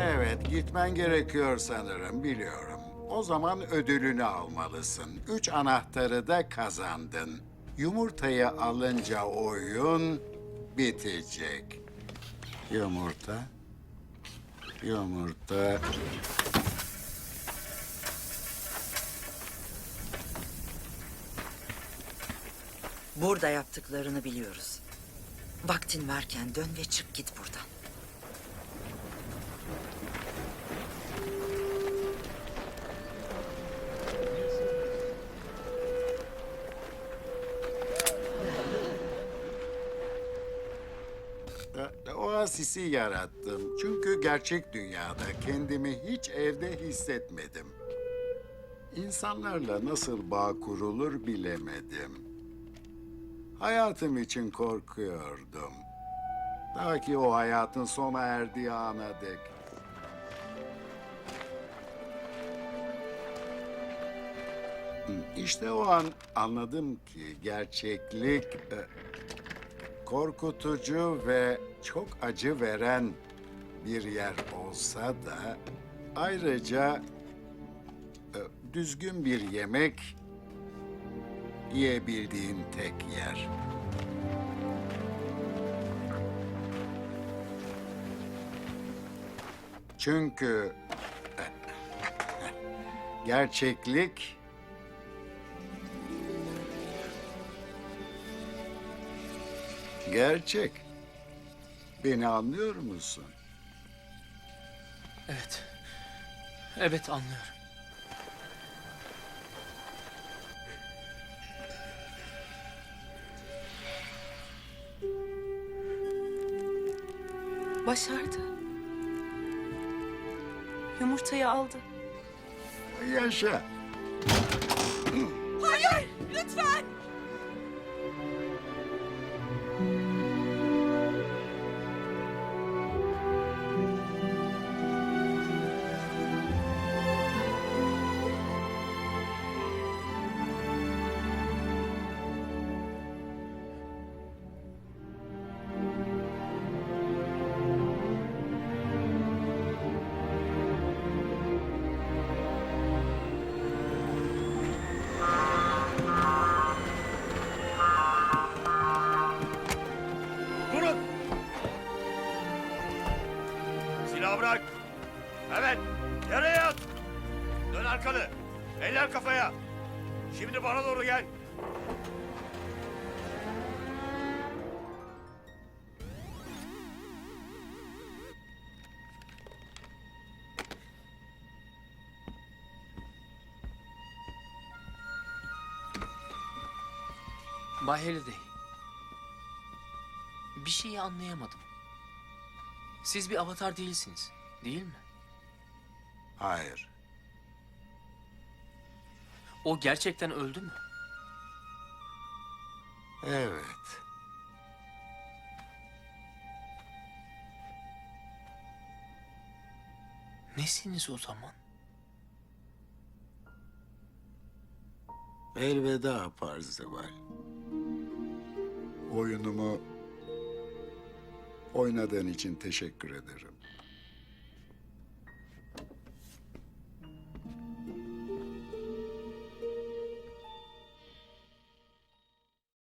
Evet, gitmen gerekiyor sanırım, biliyorum. O zaman ödülünü almalısın. Üç anahtarı da kazandın. Yumurtayı alınca oyun bitecek. Yumurta, yumurta. Burada yaptıklarını biliyoruz. Vaktin varken dön ve çık git buradan. Oasisi yarattım. Çünkü gerçek dünyada kendimi hiç evde hissetmedim. İnsanlarla nasıl bağ kurulur bilemedim. Hayatım için korkuyordum. Ta ki o hayatın sona erdiği ana dek. İşte o an anladım ki gerçeklik e, korkutucu ve çok acı veren bir yer olsa da ayrıca e, düzgün bir yemek yiyebildiğin tek yer. Çünkü e, gerçeklik gerçek. Beni anlıyor musun? Evet. Evet anlıyorum. Başardı. Yumurtayı aldı. Yaşa. Hayır, lütfen. Arkanı! Eller kafaya! Şimdi bana doğru gel! Bay Halliday. Bir şeyi anlayamadım. Siz bir avatar değilsiniz, değil mi? Hayır. O gerçekten öldü mü? Evet. Nesiniz o zaman? Elveda Parzival. Oyunumu oynadığın için teşekkür ederim.